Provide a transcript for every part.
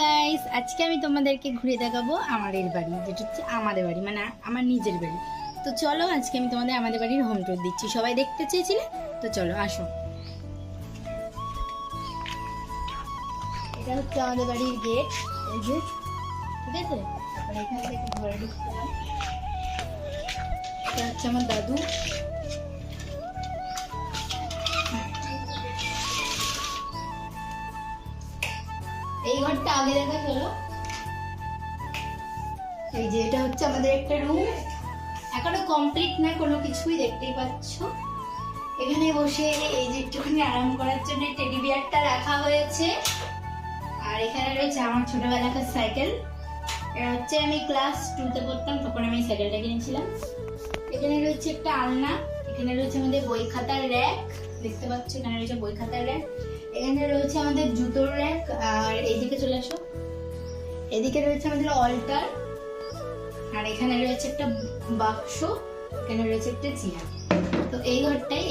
Guys আজকে আমি তোমাদেরকে ঘুরে দেখাবো আমাদের বাড়ি, যেটা হচ্ছে আমাদের বাড়ি মানে আমার নিজের বাড়ি। তো চলো আজকে আমি তোমাদের আমাদের বাড়ির হোম টুর দিচ্ছি। সবাই দেখতে চেয়েছিলে? তো চলো, আসো। এটা হচ্ছে আমাদের বাড়ির গেট এই যে, ঠিক আছে? তারপরে এখান থেকে ঘরে ঢুকতে এটা হচ্ছে আমার দাদু। এই ঘরটা আগে দেখা, চলো। এই যে, এটা হচ্ছে আমাদের একটা রুম এখনও কমপ্লিট না, কোনো কিছুই দেখতেই পাচ্ছ। এখানে বসে এই যে একটুখানি আরাম করার জন্য টেডি বিয়ারটা রাখা হয়েছে। আর এখানে রয়েছে আমার ছোটবেলাকার সাইকেল এটা হচ্ছে আমি ক্লাস টুতে পড়তাম, তখন আমি সাইকেলটা কিনেছিলাম। এখানে রয়েছে একটা আলনা, এখানে রয়েছে আমাদের বই খাতার র্যাক দেখতে পাচ্ছ, এখানে রয়েছে বই খাতার র্যাক, এখানে রয়েছে আমাদের জুতোর র্যাক, আর এইদিকে চলে আসো। এদিকে রয়েছে আমাদের অল্টার, আর এখানে রয়েছে একটা বাক্স, এখানে রয়েছে একটা চেয়ার। তো এই ঘরটাই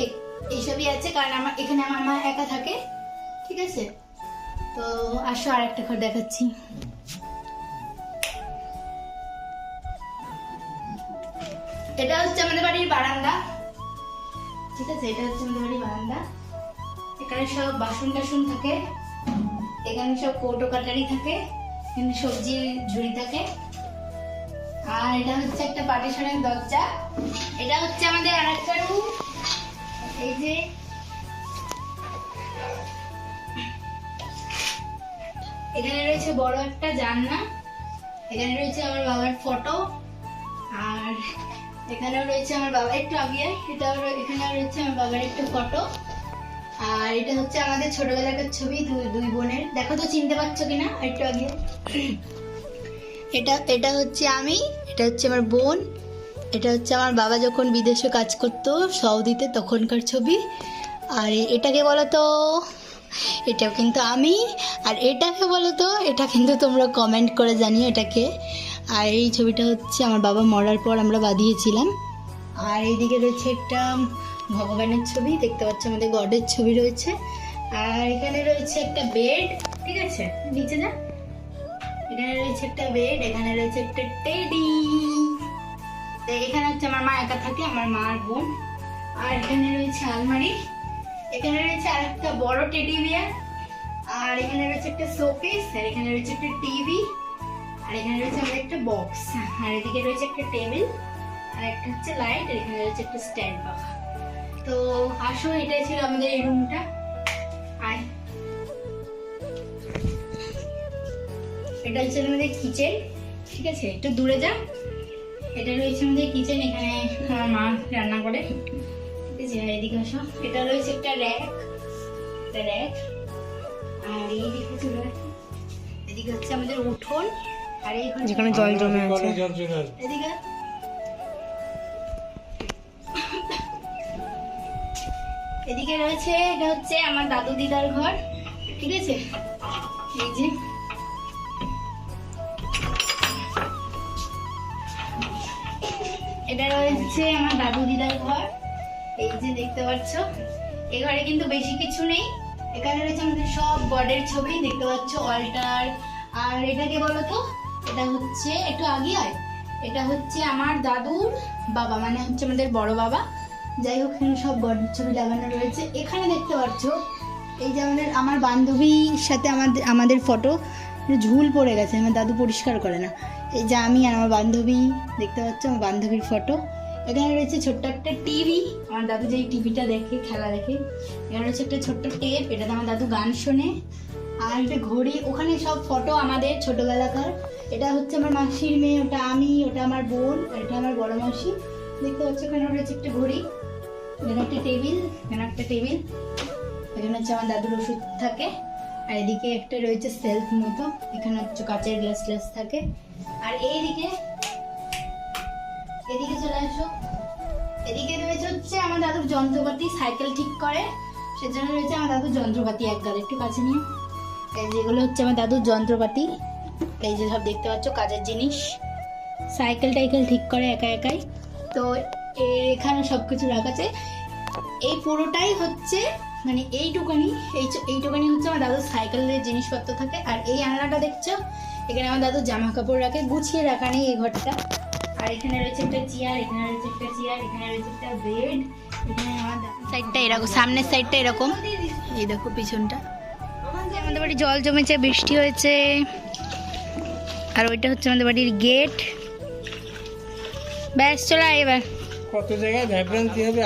এইসবই আছে, কারণ আমার এখানে আমার মা একা থাকে, ঠিক আছে? তো আসো আর একটা ঘর দেখাচ্ছি। এটা হচ্ছে আমাদের বাড়ির বারান্দা। ঠিক আছে, এটা হচ্ছে আমাদের বাড়ির বারান্দা। এখানে সব বাসন টাসন থাকে, এখানে সব কৌটো কাটারি থাকে, এখানে সবজির ঝুড়ি থাকে। আর এটা হচ্ছে একটা পার্টিশনের দরজা। এটা হচ্ছে আমাদের আর একটা রুম এই যে, এখানে রয়েছে বড় একটা জানলা, এখানে রয়েছে আমার বাবার ফটো এখানেও রয়েছে আমার বাবা, একটু আগে এটাও রয়ে- এখানে রয়েছে আমার বাবার একটু ফটো আর এটা হচ্ছে আমাদের ছোটবেলাকার ছবি, দুই দুই বোনের। দেখো তো, চিনতে পারছ কিনা? একটু আগে। এটা এটা হচ্ছে আমি, এটা হচ্ছে আমার বোন, এটা হচ্ছে আমার বাবা যখন বিদেশে কাজ করতো, সৌদিতে তখনকার ছবি। আর এটাকে বলো তো এটাও কিন্তু আমি, আর এটাকে বলো তো এটা কিন্তু তোমরা কমেন্ট করে জানিও এটাকে। আর এই ছবিটা হচ্ছে আমার বাবা মরার পর আমরা বাঁধিয়েছিলাম। আর এইদিকে রয়েছে একটা ভগবানের ছবি, দেখতে পাচ্ছ আমাদের গডের ছবি রয়েছে। আর এখানে রয়েছে একটা বেড, ঠিক আছে? নিচে যা। এখানে রয়েছে একটা বেড, এখানে রয়েছে একটা টেডি। এখানে হচ্ছে আমার মা একা থাকে, আমার মা আর বোন। আর এখানে রয়েছে আলমারি। এখানে রয়েছে আর একটা বড় টেডি বিয়ার। আর এখানে রয়েছে একটা শোকেস, আর এখানে রয়েছে একটা টিভি। আর এখানে রয়েছে আমাদের একটা বক্স আর এদিকে রয়েছে একটা টেবিল আর একটা হচ্ছে লাইট আর এখানে রয়েছে একটা স্ট্যান্ড পাখা তো আসো, এটাই ছিল আমাদের এই রুমটা আয়। এটা হচ্ছে আমাদের কিচেন ঠিক আছে? একটু দূরে যা। এটা রয়েছে আমাদের কিচেন এখানে আমার মা রান্না করে। ঠিক আছে, আর এদিকে আসো। এটা রয়েছে একটা র্যাক একটা র্যাক আর এইদিকে চলে এদিকে হচ্ছে আমাদের উঠোন। এই যেখানে জল জমে আছে। এদিকে? এদিকে রয়েছে এটা হচ্ছে আমার দাদু দিদার ঘর ঠিক আছে? এই যে। এটা রয়েছে আমার দাদু দিদার ঘর এই যে দেখতে পাচ্ছ। এই ঘরে কিন্তু বেশি কিছু নেই। এখানে রয়েছে আমাদের সব গডের ছবি দেখতে পাচ্ছ অল্টার আর এটাকে বলো তো? এটা হচ্ছে, একটু আগে আয় এটা হচ্ছে আমার দাদুর বাবা মানে হচ্ছে আমাদের বড় বাবা। যাই হোক, এখানে সব গডের ছবি লাগানো রয়েছে। এখানে দেখতে পাচ্ছ, এই যে আমাদের, আমার বান্ধবীর সাথে আমাদের আমাদের ফটো ঝুল পড়ে গেছে, আমার দাদু পরিষ্কার করে না। এই যে আমি আর আমার বান্ধবী, দেখতে পাচ্ছ, আমার বান্ধবীর ফটো এখানে রয়েছে ছোট্ট একটা টিভি আমার দাদু যেই টিভিটা দেখে, খেলা দেখে, এখানে রয়েছে একটা ছোট্ট টেপ এটাতে আমার দাদু গান শোনে। আর একটা ঘড়ি, ওখানে সব ফটো আমাদের ছোটবেলাকার। এটা হচ্ছে আমার মাসির মেয়ে, ওটা আমি, ওটা আমার বোন এটা আমার বড় মাসি। দেখতে পাচ্ছ এখানে রয়েছে একটা ঘড়ি, এখানে একটা টেবিল, এখানে একটা টেবিল, এখানে হচ্ছে আমার দাদুর ওষুধ থাকে, আর এদিকে একটা রয়েছে সেলফ মতো, এখানে হচ্ছে কাঁচের গ্লাস গ্লাস থাকে। আর এইদিকে, এদিকে চলে আসো। এদিকে রয়েছে হচ্ছে আমার দাদুর যন্ত্রপাতি সাইকেল ঠিক করে। সেজন্য রয়েছে আমার দাদুর যন্ত্রপাতি এক একটু কাছে নিয়ে। যেগুলো হচ্ছে আমার দাদুর যন্ত্রপাতি। এই যে সব দেখতে পাচ্ছ কাজের জিনিস। সাইকেল টাইকেল ঠিক করে একা একাই। তো এখানে সব কিছু রাখা আছে। এই পুরোটাই হচ্ছে মানে এইটুকানি এই এইটুকানি হচ্ছে আমার দাদুর সাইকেলের জিনিসপত্র থাকে। আর এই আলনাটা দেখছ? এখানে আমার দাদু জামা কাপড় রাখে গুছিয়ে রাখা নেই এই ঘরটা। আর এখানে রয়েছে একটা চেয়ার এখানে রয়েছে একটা চেয়ার এখানে রয়েছে একটা বেড এখানে আমার সাইডটা এরকম সামনের সাইডটা এরকম। এই দেখো পিছনটা। আমাদের বাড়ি জল জমেছে বৃষ্টি হয়েছে। আর ওইটা হচ্ছে আমাদের বাড়ির গেট। ব্যাস চলে এবার। কত জায়গায় হবে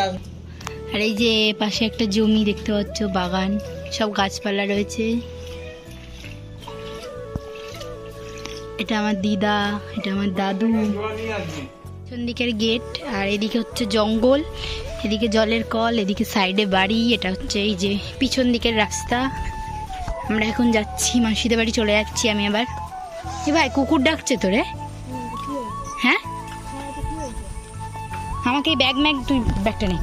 আর এই যে পাশে একটা জমি দেখতে পাচ্ছ বাগান সব গাছপালা রয়েছে। এটা আমার দিদা এটা আমার দাদু। দিকের গেট আর এদিকে হচ্ছে জঙ্গল এদিকে জলের কল এদিকে সাইডে বাড়ি এটা হচ্ছে এই যে পিছন দিকের রাস্তা। আমরা এখন যাচ্ছি মাসিদের বাড়ি চলে যাচ্ছি আমি আবার। এ ভাই কুকুর ডাকছে তোরে? হ্যাঁ? আমাকে ব্যাগ ম্যাগ তুই ব্যাগটা নে।